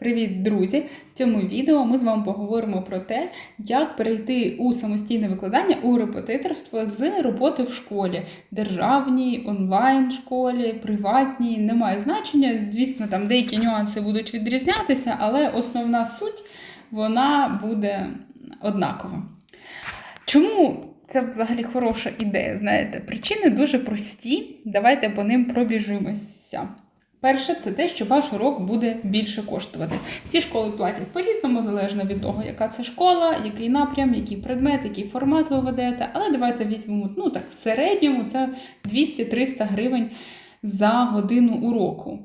Привіт, друзі! В цьому відео ми з вами поговоримо про те, як перейти у самостійне викладання у репетиторство з роботи в школі, державній, онлайн школі, приватній, немає значення. Звісно, там деякі нюанси будуть відрізнятися, але основна суть вона буде однакова. Чому це взагалі хороша ідея? Знаєте, причини дуже прості. Давайте по ним пробіжимося. Перше, це те, що ваш урок буде більше коштувати. Всі школи платять по-різному, залежно від того, яка це школа, який напрям, який предмет, який формат ви ведете. Але давайте візьмемо, ну так, в середньому це 200-300 гривень за годину уроку.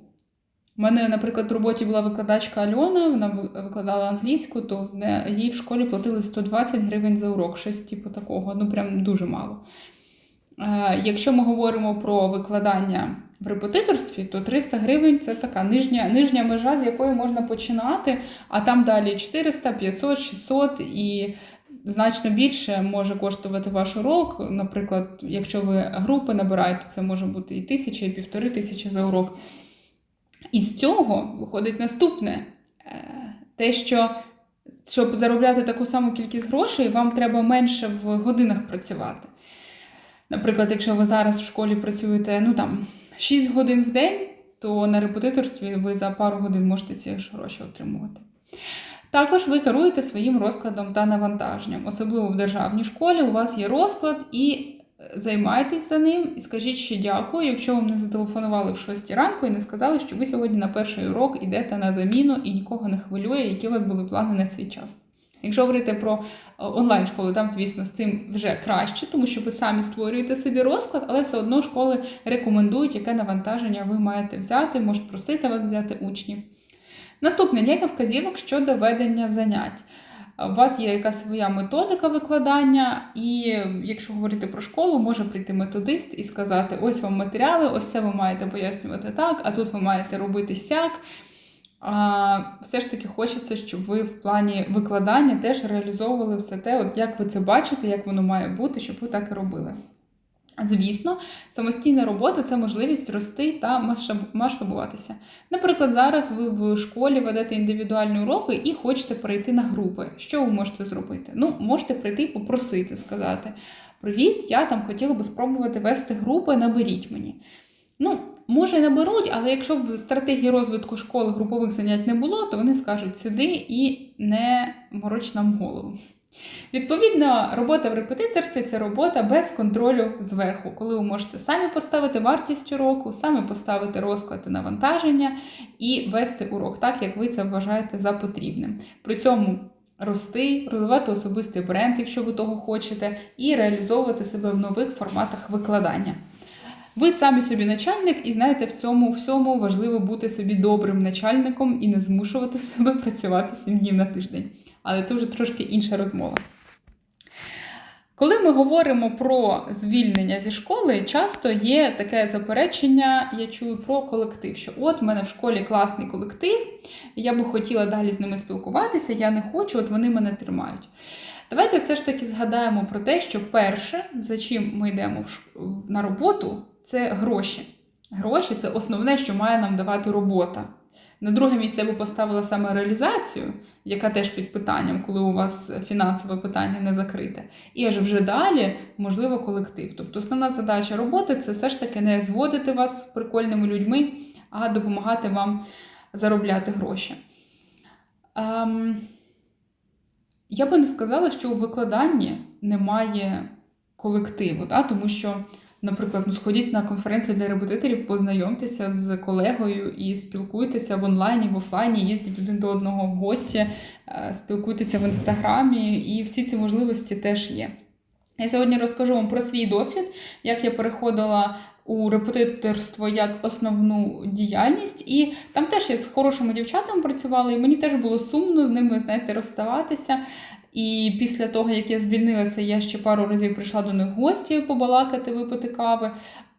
У мене, наприклад, в роботі була викладачка Альона, вона викладала англійську, то їй в школі платили 120 гривень за урок, щось типу такого, ну прям дуже мало. Якщо ми говоримо про викладання в репетиторстві, то 300 гривень це така нижня нижня межа, з якої можна починати, а там далі 400, 500, 600 і значно більше може коштувати ваш урок. Наприклад, якщо ви групи набираєте, це може бути і тисяча, і півтори тисячі за урок. І з цього виходить наступне: е, те, що щоб заробляти таку саму кількість грошей, вам треба менше в годинах працювати. Наприклад, якщо ви зараз в школі працюєте ну там 6 годин в день, то на репетиторстві ви за пару годин можете ці гроші отримувати. Також ви керуєте своїм розкладом та навантаженням. Особливо в державній школі у вас є розклад і займайтесь за ним і скажіть, що дякую, якщо вам не зателефонували в 6 ранку і не сказали, що ви сьогодні на перший урок йдете на заміну і нікого не хвилює, які у вас були плани на цей час. Якщо говорити про е, онлайн-школи, там, звісно, з цим вже краще, тому що ви самі створюєте собі розклад, але все одно школи рекомендують, яке навантаження ви маєте взяти, можуть просити вас взяти учнів. Наступне ніяких вказівок щодо ведення занять. У вас є якась своя методика викладання, і якщо говорити про школу, може прийти методист і сказати: ось вам матеріали, ось це ви маєте пояснювати так, а тут ви маєте робити сяк. Все ж таки хочеться, щоб ви в плані викладання теж реалізовували все те, от як ви це бачите, як воно має бути, щоб ви так і робили. Звісно, самостійна робота це можливість рости та масштабуватися. Наприклад, зараз ви в школі ведете індивідуальні уроки і хочете перейти на групи. Що ви можете зробити? Ну, можете прийти і попросити, сказати: Привіт, я там хотіла би спробувати вести групи, наберіть мені. Ну, може, наберуть, але якщо в стратегії розвитку школи групових занять не було, то вони скажуть: сиди і не мороч нам голову. Відповідно, робота в репетиторстві це робота без контролю зверху, коли ви можете самі поставити вартість уроку, самі поставити розклад і навантаження і вести урок так, як ви це вважаєте за потрібним. При цьому рости, розвивати особистий бренд, якщо ви того хочете, і реалізовувати себе в нових форматах викладання. Ви самі собі начальник, і знаєте, в цьому всьому важливо бути собі добрим начальником і не змушувати себе працювати 7 днів на тиждень. Але це вже трошки інша розмова. Коли ми говоримо про звільнення зі школи, часто є таке заперечення, я чую про колектив, що от в мене в школі класний колектив, я би хотіла далі з ними спілкуватися, я не хочу, от вони мене тримають. Давайте все ж таки згадаємо про те, що перше, за чим ми йдемо на роботу, це гроші. Гроші це основне, що має нам давати робота. На друге місце я би поставила саме реалізацію, яка теж під питанням, коли у вас фінансове питання не закрите. І аж вже далі, можливо, колектив. Тобто основна задача роботи це все ж таки не зводити вас з прикольними людьми, а допомагати вам заробляти гроші. Ем, я би не сказала, що у викладанні немає колективу, да? тому що. Наприклад, ну сходіть на конференцію для репетиторів, познайомтеся з колегою і спілкуйтеся в онлайні, в офлайні, їздіть один до одного в гості, е, спілкуйтеся в інстаграмі, і всі ці можливості теж є. Я сьогодні розкажу вам про свій досвід, як я переходила у репетиторство як основну діяльність, і там теж я з хорошими дівчатами працювала, і мені теж було сумно з ними, знаєте, розставатися. І після того, як я звільнилася, я ще пару разів прийшла до них гості побалакати, випити кави.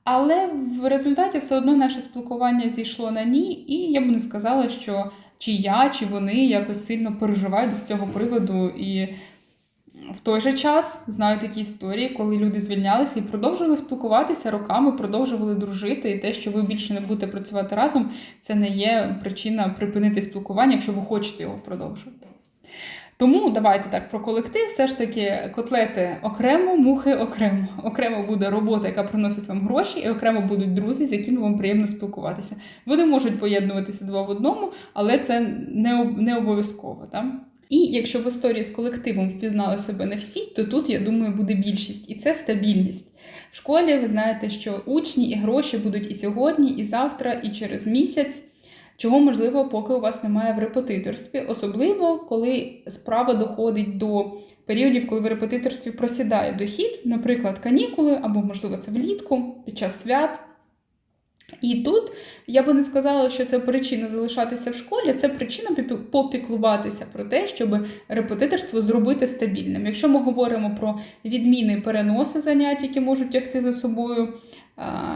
Але в результаті все одно наше спілкування зійшло на ні, і я б не сказала, що чи я, чи вони якось сильно переживають з цього приводу і в той же час знаю такі історії, коли люди звільнялися і продовжували спілкуватися роками, продовжували дружити. І те, що ви більше не будете працювати разом, це не є причина припинити спілкування, якщо ви хочете його продовжувати. Тому давайте так про колектив. Все ж таки, котлети окремо, мухи окремо. Окремо буде робота, яка приносить вам гроші, і окремо будуть друзі, з якими вам приємно спілкуватися. Вони можуть поєднуватися два в одному, але це не, об- не обов'язково. І якщо в історії з колективом впізнали себе не всі, то тут, я думаю, буде більшість, і це стабільність. В школі ви знаєте, що учні і гроші будуть і сьогодні, і завтра, і через місяць. Чого можливо, поки у вас немає в репетиторстві, особливо коли справа доходить до періодів, коли в репетиторстві просідає дохід, наприклад, канікули, або, можливо, це влітку, під час свят. І тут я би не сказала, що це причина залишатися в школі, це причина попіклуватися про те, щоб репетиторство зробити стабільним. Якщо ми говоримо про відміни переноси занять, які можуть тягти за собою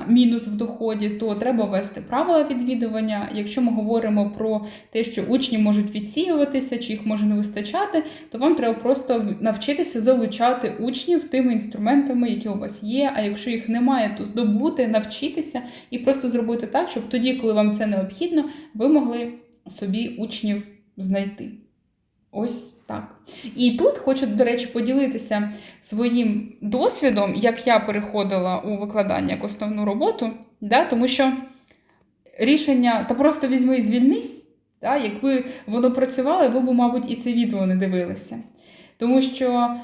мінус в доході, то треба ввести правила відвідування. Якщо ми говоримо про те, що учні можуть відсіюватися, чи їх може не вистачати, то вам треба просто навчитися залучати учнів тими інструментами, які у вас є. А якщо їх немає, то здобути, навчитися і просто зробити так, щоб тоді, коли вам це необхідно, ви могли собі учнів знайти. Ось так. І тут хочу, до речі, поділитися своїм досвідом, як я переходила у викладання як основну роботу, да, тому що рішення та просто візьми і звільнись, да, якби воно працювало, ви б, мабуть, і це відео не дивилися. Тому що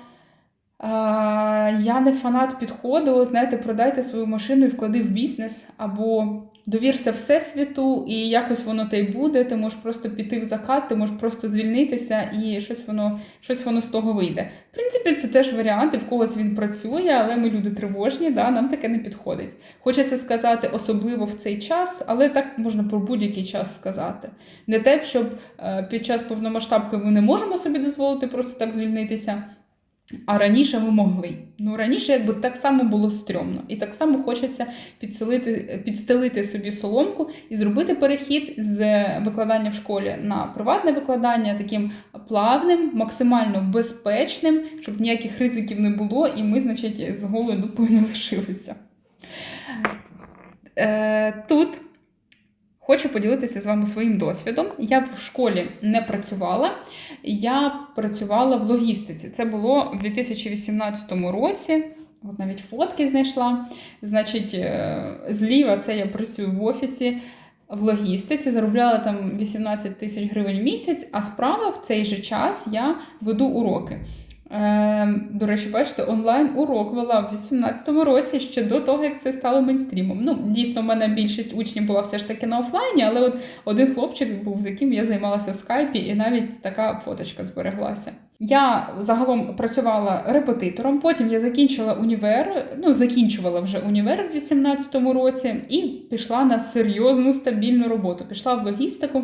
я не фанат підходу, знаєте, продайте свою машину і вклади в бізнес, або довірся Всесвіту, і якось воно те й буде. Ти можеш просто піти в закат, ти можеш просто звільнитися, і щось воно, щось воно з того вийде. В принципі, це теж варіант, і в когось він працює, але ми люди тривожні, да, нам таке не підходить. Хочеться сказати, особливо в цей час, але так можна про будь-який час сказати. Не те, щоб е, під час повномасштабки ми не можемо собі дозволити просто так звільнитися. А раніше ми могли. Ну раніше, якби так само було стрьомно, і так само хочеться підселити, підстелити собі соломку і зробити перехід з викладання в школі на приватне викладання таким плавним, максимально безпечним, щоб ніяких ризиків не було, і ми, значить, з голою дупою не лишилися. Е, тут Хочу поділитися з вами своїм досвідом. Я в школі не працювала, я працювала в логістиці. Це було в 2018 році. От навіть фотки знайшла. Значить, е, зліва це я працюю в офісі в логістиці, заробляла там 18 тисяч гривень в місяць, а справа в цей же час я веду уроки. Е, до речі, бачите, онлайн урок вела в 18-му році ще до того, як це стало мейнстрімом. Ну, дійсно, в мене більшість учнів була все ж таки на офлайні, але от один хлопчик був, з яким я займалася в скайпі, і навіть така фоточка збереглася. Я загалом працювала репетитором, потім я закінчила універ, ну закінчувала вже універ в 18-му році і пішла на серйозну стабільну роботу. Пішла в логістику.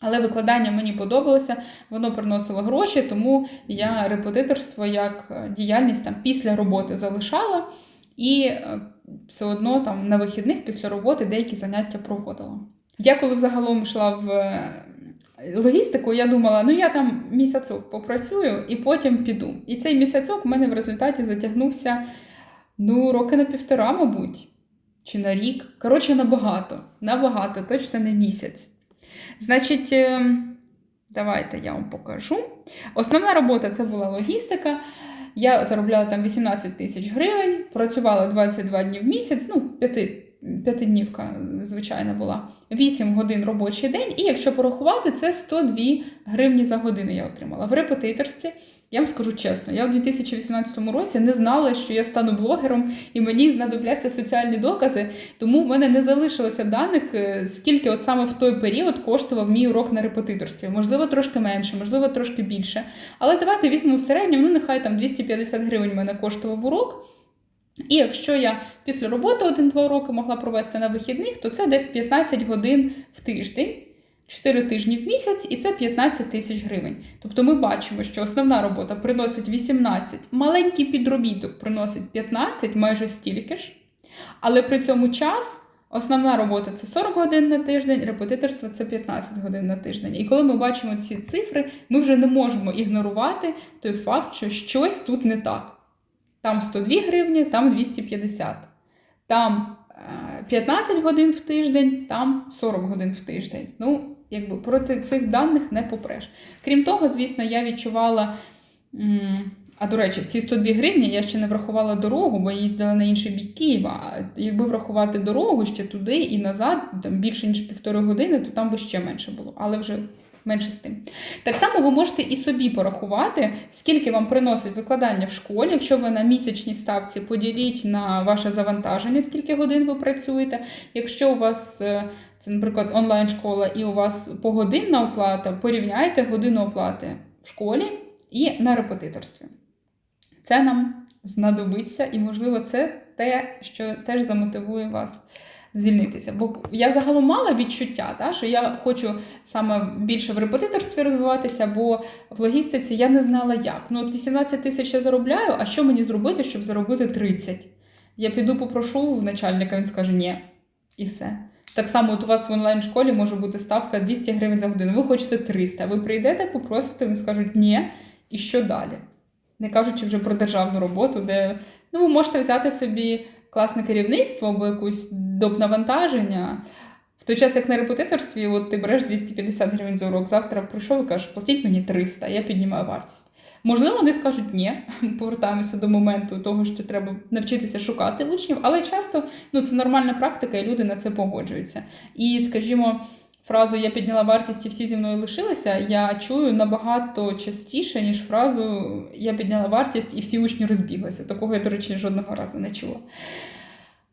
Але викладання мені подобалося, воно приносило гроші, тому я репетиторство як е, діяльність там після роботи залишала і е, все одно там на вихідних після роботи деякі заняття проводила. Я коли взагалом йшла в е, логістику, я думала, ну я там місяцок попрацюю і потім піду. І цей місяцок в мене в результаті затягнувся ну, роки на півтора, мабуть, чи на рік. Коротше, набагато, набагато, точно не місяць. Значить, е, давайте я вам покажу. Основна робота це була логістика. Я заробляла там 18 тисяч гривень, працювала 22 дні в місяць, ну, п'яти, п'ятиднівка, звичайно, була. 8 годин робочий день, і якщо порахувати, це 102 гривні за годину я отримала. В репетиторстві, я вам скажу чесно, я у 2018 році не знала, що я стану блогером і мені знадобляться соціальні докази, тому в мене не залишилося даних, е, скільки от саме в той період коштував мій урок на репетиторстві. Можливо, трошки менше, можливо, трошки більше. Але давайте візьмемо в середньому, ну нехай там 250 гривень мене коштував урок. І якщо я після роботи один-два уроки могла провести на вихідних, то це десь 15 годин в тиждень, 4 тижні в місяць, і це 15 тисяч гривень. Тобто ми бачимо, що основна робота приносить 18, маленький підробіток приносить 15, майже стільки ж. Але при цьому час Основна робота це 40 годин на тиждень, репетиторство це 15 годин на тиждень. І коли ми бачимо ці цифри, ми вже не можемо ігнорувати той факт, що щось тут не так. Там 102 гривні, там 250. Там е, 15 годин в тиждень, там 40 годин в тиждень. Ну, якби проти цих даних не попреш. Крім того, звісно, я відчувала. А до речі, в ці 102 гривні я ще не врахувала дорогу, бо їздила на інший бік Києва. Якби врахувати дорогу ще туди і назад, там більше ніж півтори години, то там би ще менше було, але вже менше з тим. Так само ви можете і собі порахувати, скільки вам приносить викладання в школі. Якщо ви на місячній ставці поділіть на ваше завантаження, скільки годин ви працюєте. Якщо у вас е, це, наприклад, онлайн-школа і у вас погодинна оплата, порівняйте годину оплати в школі і на репетиторстві. Це нам знадобиться, і, можливо, це те, що теж замотивує вас звільнитися. Бо я загалом мала відчуття, та, що я хочу саме більше в репетиторстві розвиватися, бо в логістиці я не знала як. Ну, от 18 тисяч я заробляю, а що мені зробити, щоб заробити 30? Я піду попрошу в начальника, він скаже ні. І все. Так само, от у вас в онлайн-школі може бути ставка 200 гривень за годину. Ви хочете 300. Ви прийдете, попросите, вони скажуть ні. І що далі? Не кажучи вже про державну роботу, де ну, ви можете взяти собі класне керівництво або якусь доп навантаження. В той час, як на репетиторстві, от ти береш 250 гривень за урок, завтра прийшов і кажеш, платіть мені 300, я піднімаю вартість. Можливо, вони скажуть ні, повертаємося до моменту того, що треба навчитися шукати учнів, але часто ну, це нормальна практика, і люди на це погоджуються. І, скажімо, фразу Я підняла вартість і всі зі мною лишилися, я чую набагато частіше, ніж фразу Я підняла вартість і всі учні розбіглися. Такого я, до речі, жодного разу не чула.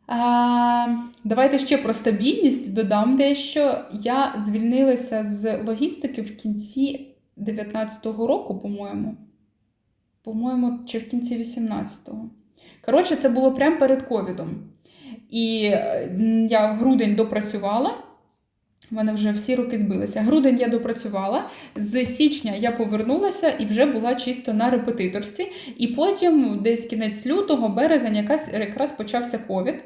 А, давайте ще про стабільність додам дещо. Я звільнилася з логістики в кінці 19-го року, по-моєму. По-моєму, чи в кінці 18-го. Коротше, це було прямо перед ковідом. І е, я грудень допрацювала. У мене вже всі роки збилися. Грудень я допрацювала. З січня я повернулася і вже була чисто на репетиторстві. І потім, десь кінець лютого, березень, якась якраз почався ковід.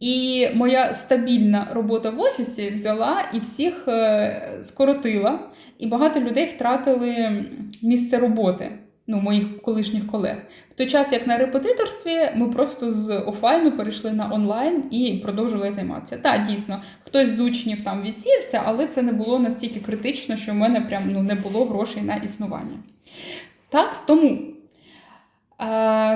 І моя стабільна робота в офісі взяла і всіх е, скоротила. І багато людей втратили місце роботи. Ну, моїх колишніх колег. В той час, як на репетиторстві, ми просто з офлайну перейшли на онлайн і продовжили займатися. Так, дійсно, хтось з учнів там відсівся, але це не було настільки критично, що в мене прям ну, не було грошей на існування. Так, тому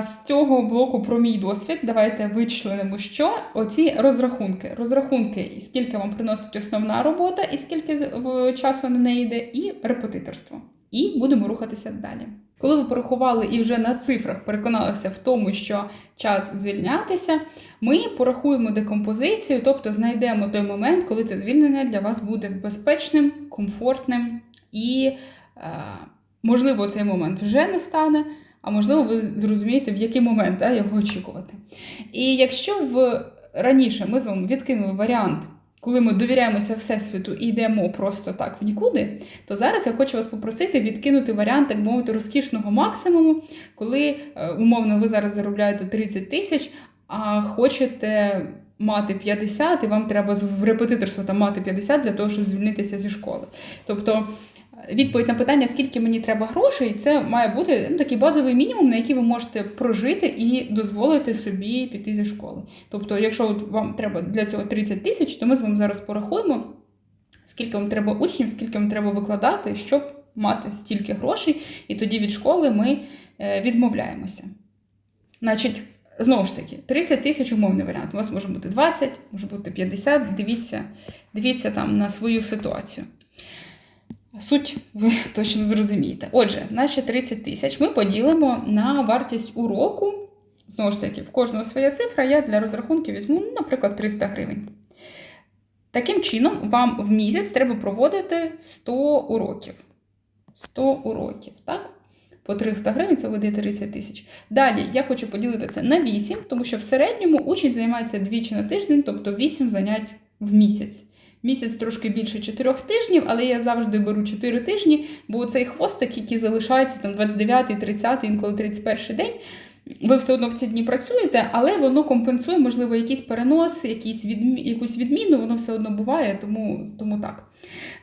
з цього блоку про мій досвід, давайте вичленимо, що оці розрахунки. Розрахунки, скільки вам приносить основна робота, і скільки часу на неї йде, і репетиторство. І будемо рухатися далі. Коли ви порахували і вже на цифрах переконалися в тому, що час звільнятися, ми порахуємо декомпозицію, тобто знайдемо той момент, коли це звільнення для вас буде безпечним, комфортним і, е, можливо, цей момент вже не стане, а можливо, ви зрозумієте, в який момент да, його очікувати. І якщо в раніше ми з вами відкинули варіант коли ми довіряємося Всесвіту і йдемо просто так в нікуди, то зараз я хочу вас попросити відкинути варіант, так мовити, розкішного максимуму, коли е, умовно ви зараз заробляєте 30 тисяч, а хочете мати 50, і вам треба в репетиторство там мати 50 для того, щоб звільнитися зі школи. Тобто. Відповідь на питання, скільки мені треба грошей, це має бути ну, такий базовий мінімум, на який ви можете прожити і дозволити собі піти зі школи. Тобто, якщо от вам треба для цього 30 тисяч, то ми з вами зараз порахуємо, скільки вам треба учнів, скільки вам треба викладати, щоб мати стільки грошей, і тоді від школи ми е, відмовляємося. Значить, знову ж таки, 30 тисяч умовний варіант. У вас може бути 20, може бути 50. Дивіться, дивіться там на свою ситуацію. Суть ви точно зрозумієте. Отже, наші 30 тисяч ми поділимо на вартість уроку. Знову ж таки, в кожного своя цифра, я для розрахунку візьму, ну, наприклад, 300 гривень. Таким чином, вам в місяць треба проводити 100 уроків. 100 уроків, так? По 300 гривень це вийде 30 тисяч. Далі я хочу поділити це на 8, тому що в середньому учень займається двічі на тиждень, тобто 8 занять в місяць. Місяць трошки більше 4 тижнів, але я завжди беру 4 тижні, бо цей хвостик, який залишається там 29, 30, інколи 31 день, ви все одно в ці дні працюєте, але воно компенсує, можливо, якийсь перенос, якийсь відмі... якусь відміну, воно все одно буває, тому, тому так.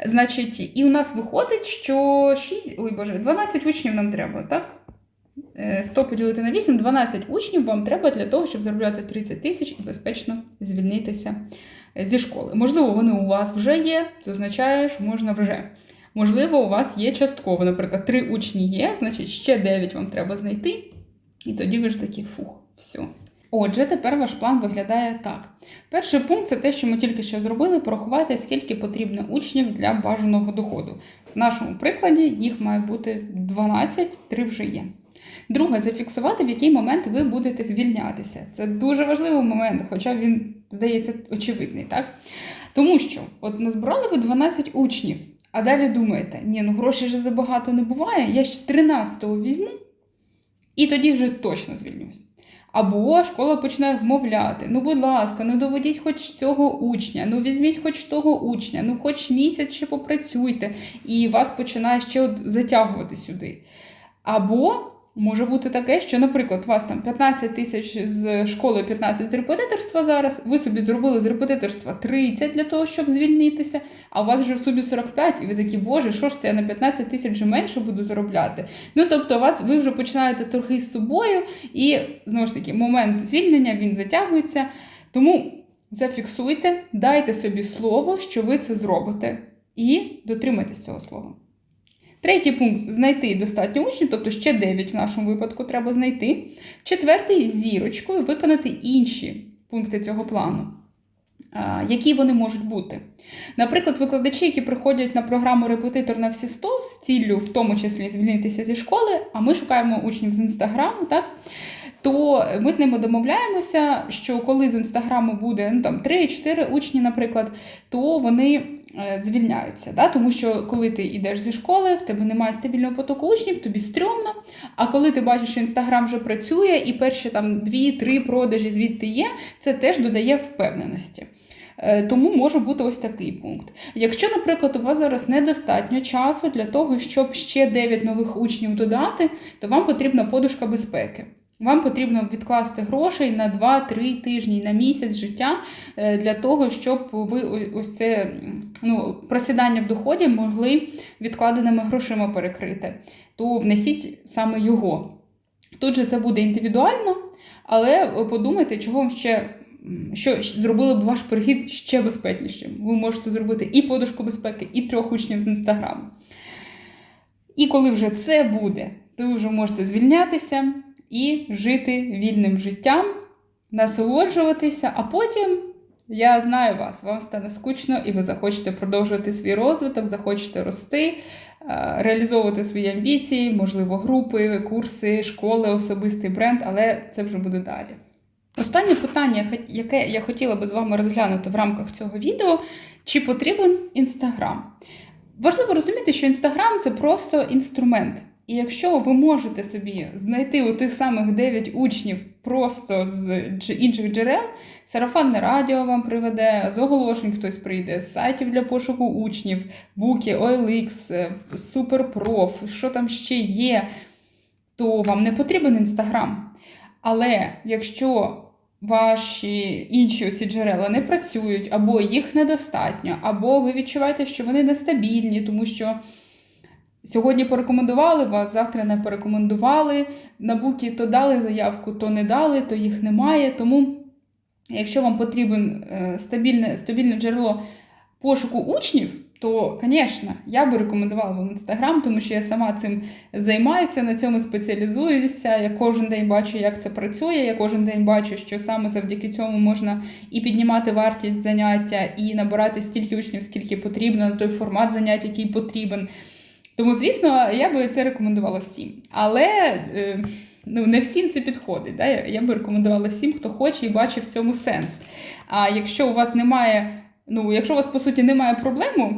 Значить, і у нас виходить, що 6, ой Боже, 12 учнів нам треба, так? Е, 100 поділити на 8, 12 учнів вам треба для того, щоб заробляти 30 тисяч і безпечно звільнитися зі школи. Можливо, вони у вас вже є, це означає, що можна вже. Можливо, у вас є частково, наприклад, 3 учні є, значить ще 9 вам треба знайти. І тоді ви ж такі фух, все. Отже, тепер ваш план виглядає так. Перший пункт це те, що ми тільки що зробили, порахувати, скільки потрібно учнів для бажаного доходу. В нашому прикладі їх має бути 12, 3 вже є. Друге, зафіксувати, в який момент ви будете звільнятися. Це дуже важливий момент, хоча він, здається, очевидний, так? Тому що, от назбирали ви 12 учнів, а далі думаєте, ні, ну грошей же забагато не буває, я ще 13-го візьму, і тоді вже точно звільнюсь. Або школа починає вмовляти: ну, будь ласка, ну доведіть хоч цього учня, ну візьміть хоч того учня, ну хоч місяць ще попрацюйте, і вас починає ще от затягувати сюди. Або може бути таке, що, наприклад, у вас там 15 тисяч з школи, 15 з репетиторства зараз, ви собі зробили з репетиторства 30 для того, щоб звільнитися, а у вас вже в собі 45, і ви такі, боже, що ж це я на 15 тисяч вже менше буду заробляти. Ну, тобто, вас ви вже починаєте трохи з собою, і знову ж таки, момент звільнення він затягується. Тому зафіксуйте, дайте собі слово, що ви це зробите, і дотримайтесь цього слова. Третій пункт знайти достатньо учнів, тобто ще 9 в нашому випадку треба знайти. Четвертий зірочкою виконати інші пункти цього плану. Які вони можуть бути? Наприклад, викладачі, які приходять на програму репетитор на всі 100 з ціллю, в тому числі звільнитися зі школи, а ми шукаємо учнів з інстаграму, так? То ми з ними домовляємося, що коли з інстаграму буде ну, там 3-4 учні, наприклад, то вони Е, звільняються. Да? Тому що коли ти йдеш зі школи, в тебе немає стабільного потоку учнів, тобі стрьомно. А коли ти бачиш, що інстаграм вже працює, і перші там 2-3 продажі звідти є, це теж додає впевненості. Е, тому може бути ось такий пункт. Якщо, наприклад, у вас зараз недостатньо часу для того, щоб ще 9 нових учнів додати, то вам потрібна подушка безпеки. Вам потрібно відкласти грошей на 2-3 тижні на місяць життя е, для того, щоб ви ось це ну, просідання в доході могли відкладеними грошима перекрити. То внесіть саме його. Тут же це буде індивідуально, але подумайте, чого вам ще. Що зробили б ваш перехід ще безпечнішим. Ви можете зробити і подушку безпеки, і трьох учнів з інстаграму. І коли вже це буде, то ви вже можете звільнятися і жити вільним життям, насолоджуватися, а потім. Я знаю вас, вам стане скучно, і ви захочете продовжувати свій розвиток, захочете рости, е, реалізовувати свої амбіції, можливо, групи, курси, школи, особистий бренд, але це вже буде далі. Останнє питання, яке я хотіла би з вами розглянути в рамках цього відео: чи потрібен Інстаграм? Важливо розуміти, що Інстаграм це просто інструмент. І якщо ви можете собі знайти у тих самих 9 учнів просто з інших джерел, сарафанне радіо вам приведе, з оголошень хтось прийде, з сайтів для пошуку учнів, буки, OLX, Суперпроф, що там ще є, то вам не потрібен Інстаграм. Але якщо ваші інші оці джерела не працюють, або їх недостатньо, або ви відчуваєте, що вони нестабільні, тому що. Сьогодні порекомендували вас, завтра не порекомендували. На буки то дали заявку, то не дали, то їх немає. Тому, якщо вам потрібен е, стабільне стабільне джерело пошуку учнів, то, звісно, я би рекомендувала вам інстаграм, тому що я сама цим займаюся, на цьому спеціалізуюся. Я кожен день бачу, як це працює. Я кожен день бачу, що саме завдяки цьому можна і піднімати вартість заняття, і набирати стільки учнів, скільки потрібно, на той формат занять, який потрібен. Тому, звісно, я би це рекомендувала всім. Але е, ну, не всім це підходить. Да? Я би рекомендувала всім, хто хоче і бачить в цьому сенс. А якщо у вас немає, ну, якщо у вас, по суті, немає проблеми,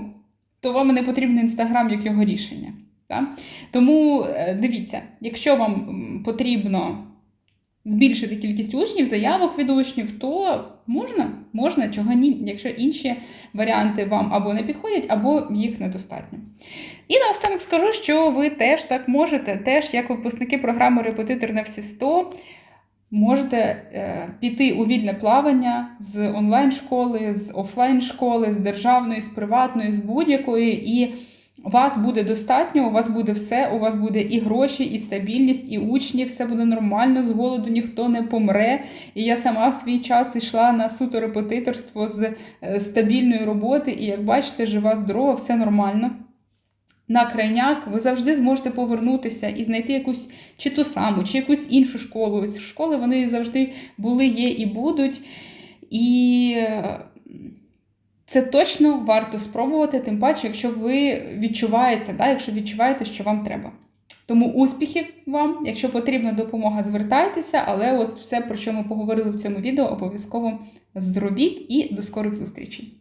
то вам не потрібен інстаграм як його рішення. Да? Тому е, дивіться, якщо вам потрібно збільшити кількість учнів, заявок від учнів, то можна, можна, чого ні, якщо інші варіанти вам або не підходять, або їх недостатньо. І наостанок скажу, що ви теж так можете, теж як випускники програми Репетитор на всі 100, можете е, піти у вільне плавання з онлайн-школи, з офлайн-школи, з державної, з приватної, з будь-якої. І вас буде достатньо, у вас буде все, у вас буде і гроші, і стабільність, і учні, все буде нормально, з голоду ніхто не помре. І я сама в свій час йшла на суто репетиторство з е, стабільної роботи, і як бачите, жива, здорова, все нормально. На крайняк ви завжди зможете повернутися і знайти якусь чи ту саму, чи якусь іншу школу. Ці школи вони завжди були, є і будуть. І е, це точно варто спробувати, тим паче, якщо ви відчуваєте, да, якщо відчуваєте, що вам треба. Тому успіхів вам, якщо потрібна допомога, звертайтеся, але от все, про що ми поговорили в цьому відео, обов'язково зробіть і до скорих зустрічей.